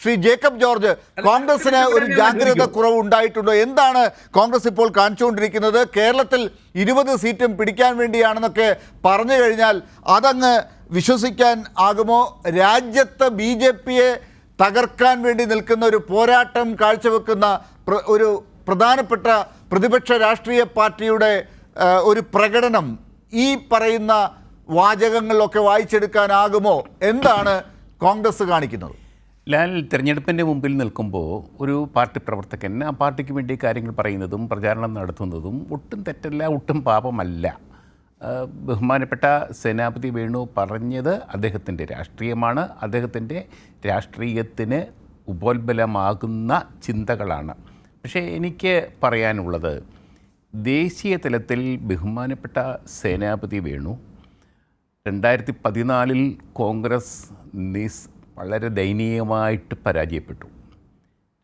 Shri Jacob George കോൺഗ്രസിന് ഒരു ജാഗ്രത കുറവ് ഉണ്ടായിട്ടുണ്ടോ എന്താണ് കോൺഗ്രസ് ഇപ്പോൾ കാണിച്ചുകൊണ്ടിരിക്കുന്നത്? കേരളത്തിൽ ഇരുപത് സീറ്റും പിടിക്കാൻ വേണ്ടിയാണെന്നൊക്കെ പറഞ്ഞു കഴിഞ്ഞാൽ അതങ്ങ് വിശ്വസിക്കാൻ ആകുമോ? രാജ്യത്ത് ബി ജെ പിയെ തകർക്കാൻ വേണ്ടി നിൽക്കുന്ന ഒരു പോരാട്ടം കാഴ്ചവെക്കുന്ന ഒരു പ്രധാനപ്പെട്ട പ്രതിപക്ഷ രാഷ്ട്രീയ പാർട്ടിയുടെ ഒരു പ്രകടനം ഈ പറയുന്ന വാചകങ്ങളിലൊക്കെ വായിച്ചെടുക്കാനാകുമോ? എന്താണ് കോൺഗ്രസ് കാണിക്കുന്നത്? ലാൽ തിരഞ്ഞെടുപ്പിന്റെ മുമ്പിൽ നിൽക്കുമ്പോൾ ഒരു പാർട്ടി പ്രവർത്തകൻ ആ പാർട്ടിക്ക് വേണ്ടി കാര്യങ്ങൾ പറയുന്നതും പ്രചാരണം നടത്തുന്നതും ഒട്ടും തെറ്റല്ല ഒട്ടും പാപമല്ല. ബഹുമാനപ്പെട്ട സേനാപതി വേണു പറഞ്ഞത് അദ്ദേഹത്തിന്റെ രാഷ്ട്രീയമാണ്. അദ്ദേഹത്തിന്റെ രാഷ്ട്രീയത്തിന് ഉപോത്ബലമാകുന്ന ചിന്തകളാണ്. പക്ഷേ എനിക്ക് പറയാനുള്ളത് ദേശീയ തലത്തിൽ ബഹുമാനപ്പെട്ട സേനാപതി വേണു രണ്ടായിരത്തി പതിനാലിൽ കോൺഗ്രസ് നിസ് വളരെ ദയനീയമായിട്ട് പരാജയപ്പെട്ടു.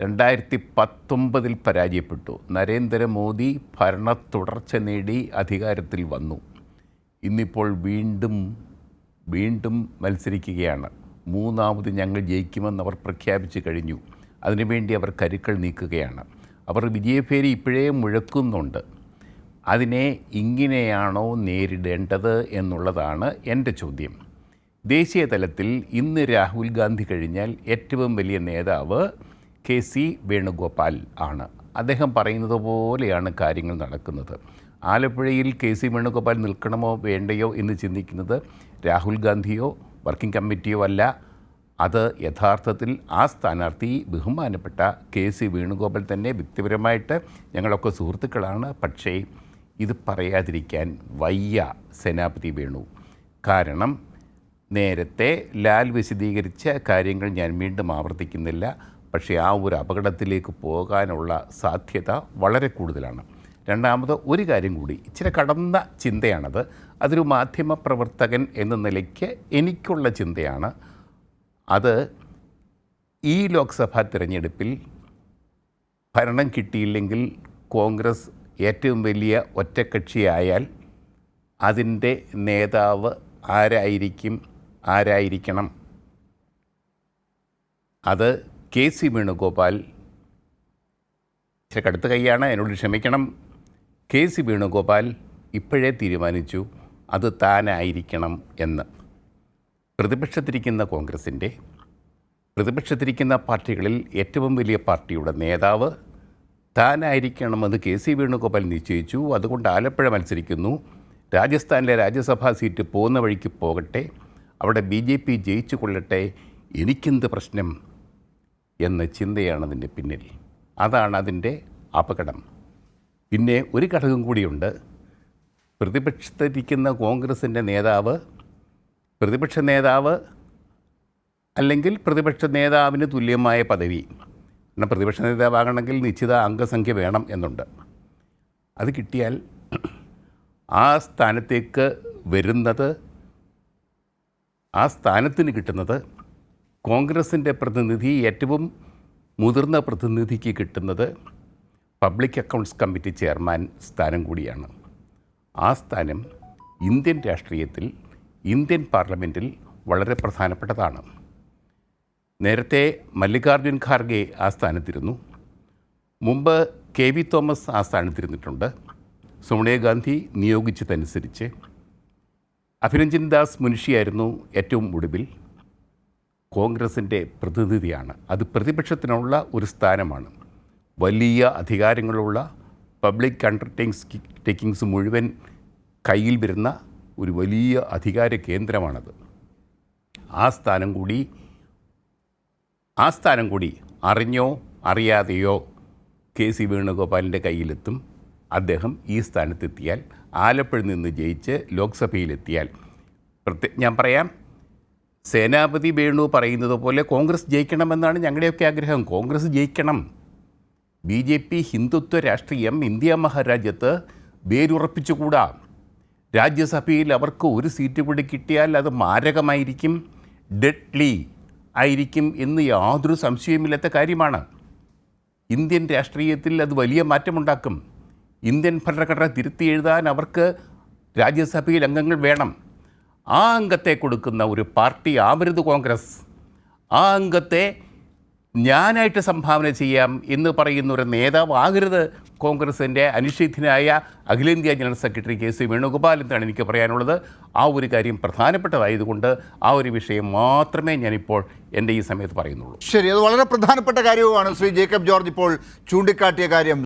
രണ്ടായിരത്തി പത്തൊമ്പതിൽ പരാജയപ്പെട്ടു. നരേന്ദ്രമോദി ഭരണ തുടർച്ച നേടി അധികാരത്തിൽ വന്നു. ഇന്നിപ്പോൾ വീണ്ടും വീണ്ടും മത്സരിക്കുകയാണ്. മൂന്നാമത് ഞങ്ങൾ ജയിക്കുമെന്ന് അവർ പ്രഖ്യാപിച്ചു കഴിഞ്ഞു. അതിനുവേണ്ടി അവർ കരുക്കൾ നീക്കുകയാണ്. അവർ വിജയഭേരി ഇപ്പോഴേ മുഴക്കുന്നുണ്ട്. അതിനെ ഇങ്ങനെയാണോ നേരിടേണ്ടത് എന്നുള്ളതാണ് എന്റെ ചോദ്യം. ദേശീയ തലത്തിൽ ഇന്ന് രാഹുൽ ഗാന്ധി കഴിഞ്ഞാൽ ഏറ്റവും വലിയ നേതാവ് കെ സി വേണുഗോപാൽ ആണ്. അദ്ദേഹം പറയുന്നത് പോലെയാണ് കാര്യങ്ങൾ നടക്കുന്നത്. ആലപ്പുഴയിൽ കെ സി വേണുഗോപാൽ നിൽക്കണമോ വേണ്ടയോ എന്ന് ചിന്തിക്കുന്നത് രാഹുൽ ഗാന്ധിയോ വർക്കിംഗ് കമ്മിറ്റിയോ അല്ല. അത് യഥാർത്ഥത്തിൽ ആ സ്ഥാനാർത്ഥി ബഹുമാനപ്പെട്ട കെ സി വേണുഗോപാൽ തന്നെ വ്യക്തിപരമായിട്ട് ഞങ്ങളൊക്കെ സുഹൃത്തുക്കളാണ്. പക്ഷേ ഇത് പറയാതിരിക്കാൻ വയ്യ സേനാപതി വേണു. കാരണം നേരത്തെ ലാൽ വിശദീകരിച്ച കാര്യങ്ങൾ ഞാൻ വീണ്ടും ആവർത്തിക്കുന്നില്ല. പക്ഷേ ആ ഒരു അപകടത്തിലേക്ക് പോകാനുള്ള സാധ്യത വളരെ കൂടുതലാണ്. രണ്ടാമത് ഒരു കാര്യം കൂടി. ഇച്ചിരി കടന്ന ചിന്തയാണത്. അതൊരു മാധ്യമ പ്രവർത്തകൻ എന്ന നിലയ്ക്ക് എനിക്കുള്ള ചിന്തയാണ്. അത് ഈ ലോക്സഭാ തിരഞ്ഞെടുപ്പിൽ ഭരണം കിട്ടിയില്ലെങ്കിൽ കോൺഗ്രസ് ഏറ്റവും വലിയ ഒറ്റക്കക്ഷിയായാൽ അതിന്റെ നേതാവ് ആരായിരിക്കും? ആരായിരിക്കണം? അത് കെ സി വേണുഗോപാൽ ഇച്ചിരി കടുത്ത കൈയാണ് എന്നോട് ക്ഷമിക്കണം. കെ സി വേണുഗോപാൽ ഇപ്പോഴേ തീരുമാനിച്ചു അത് താനായിരിക്കണം എന്ന്. പ്രതിപക്ഷത്തിരിക്കുന്ന കോൺഗ്രസിന്റെ പ്രതിപക്ഷത്തിരിക്കുന്ന പാർട്ടികളിൽ ഏറ്റവും വലിയ പാർട്ടിയുടെ നേതാവ് താനായിരിക്കണമെന്ന് കെ സി വേണുഗോപാൽ നിശ്ചയിച്ചു. അതുകൊണ്ട് ആലപ്പുഴ മത്സരിക്കുന്നു. രാജസ്ഥാനിലെ രാജ്യസഭാ സീറ്റ് പോകുന്ന വഴിക്ക് പോകട്ടെ. അവിടെ ബി ജെ പി ജയിച്ചു കൊള്ളട്ടെ എനിക്കെന്ത് പ്രശ്നം? എന്ന ചിന്തയാണ് അതിന്റെ പിന്നിൽ. അതാണ് അതിന്റെ അപകടം. പിന്നെ ഒരു ഘടകം കൂടിയുണ്ട്. പ്രതിപക്ഷത്തിരിക്കുന്ന കോൺഗ്രസിന്റെ നേതാവ് പ്രതിപക്ഷ നേതാവ് അല്ലെങ്കിൽ പ്രതിപക്ഷ നേതാവിന് തുല്യമായ പദവി. കാരണം പ്രതിപക്ഷ നേതാവാകണമെങ്കിൽ നിശ്ചിത അംഗസംഖ്യ വേണം എന്നുണ്ട്. അത് കിട്ടിയാൽ ആ സ്ഥാനത്തേക്ക് വരുന്നത് ആ സ്ഥാനത്തിന് കിട്ടുന്നത് കോൺഗ്രസിന്റെ പ്രതിനിധി ഏറ്റവും മുതിർന്ന പ്രതിനിധിക്ക് കിട്ടുന്നത് പബ്ലിക് അക്കൗണ്ട്സ് കമ്മിറ്റി ചെയർമാൻ സ്ഥാനം കൂടിയാണ്. ആ സ്ഥാനം ഇന്ത്യൻ രാഷ്ട്രീയത്തിൽ ഇന്ത്യൻ പാർലമെന്റിൽ വളരെ പ്രധാനപ്പെട്ടതാണ്. നേരത്തെ മല്ലികാർജുൻ ഖാർഗെ ആ സ്ഥാനത്തിരുന്നു. മുമ്പ് കെ വി തോമസ് ആ സ്ഥാനത്തിരുന്നിട്ടുണ്ട്. സോണിയാഗാന്ധി നിയോഗിച്ചതനുസരിച്ച് അഭിരഞ്ജൻ ദാസ് മുൻഷിയായിരുന്നു ഏറ്റവും ഒടുവിൽ കോൺഗ്രസിന്റെ പ്രതിനിധിയാണ്. അത് പ്രതിപക്ഷത്തിനുള്ള ഒരു സ്ഥാനമാണ്. വലിയ അധികാരങ്ങളുള്ള പബ്ലിക് അണ്ടർടേക്സ് ടേക്കിങ്സ് മുഴുവൻ കയ്യിൽ വരുന്ന ഒരു വലിയ അധികാര കേന്ദ്രമാണത്. ആ സ്ഥാനം കൂടി ആ സ്ഥാനം കൂടി അറിഞ്ഞോ അറിയാതെയോ കെ സി വേണുഗോപാലിന്റെ കയ്യിലെത്തും. അദ്ദേഹം ഈ സ്ഥാനത്തെത്തിയാൽ ആലപ്പുഴ നിന്ന് ജയിച്ച് ലോക്സഭയിലെത്തിയാൽ പ്രത്യേക ഞാൻ പറയാം. സേനാപതി വേണു പറയുന്നത് പോലെ കോൺഗ്രസ് ജയിക്കണമെന്നാണ് ഞങ്ങളുടെയൊക്കെ ആഗ്രഹം. കോൺഗ്രസ് ജയിക്കണം. ബി ജെ പി ഹിന്ദുത്വ രാഷ്ട്രീയം ഇന്ത്യ മഹാരാജ്യത്ത് വേരുറപ്പിച്ചുകൂടാ. രാജ്യസഭയിൽ അവർക്ക് ഒരു സീറ്റ് കൂടി കിട്ടിയാൽ അത് മാരകമായിരിക്കും. ഡെഡ്ലി ആയിരിക്കും എന്ന് യാതൊരു സംശയമില്ലാത്ത കാര്യമാണ്. ഇന്ത്യൻ രാഷ്ട്രീയത്തിൽ അത് വലിയ മാറ്റമുണ്ടാക്കും. ഇന്ത്യൻ ഭരണഘടന തിരുത്തി എഴുതാൻ അവർക്ക് രാജ്യസഭയിൽ അംഗങ്ങൾ വേണം. ആ അംഗത്തെ കൊടുക്കുന്ന ഒരു പാർട്ടി ആവരുത് കോൺഗ്രസ്. ആ അംഗത്തെ ഞാനായിട്ട് സംഭാവന ചെയ്യാം എന്ന് പറയുന്ന ഒരു നേതാവ് ആകരുത് കോൺഗ്രസിന്റെ അനിശ്ചിതനായ അഖിലേന്ത്യാ general secretary K C Venugopal എന്നാണ് എനിക്ക് പറയാനുള്ളത്. ആ ഒരു കാര്യം പ്രധാനപ്പെട്ടതായതുകൊണ്ട് ആ ഒരു വിഷയം മാത്രമേ ഞാനിപ്പോൾ എന്റെ ഈ സമയത്ത് പറയുന്നുള്ളൂ. ശരി അത് വളരെ പ്രധാനപ്പെട്ട കാര്യവുമാണ് ശ്രീ ജേക്കബ് ജോർജ് ഇപ്പോൾ ചൂണ്ടിക്കാട്ടിയ കാര്യം.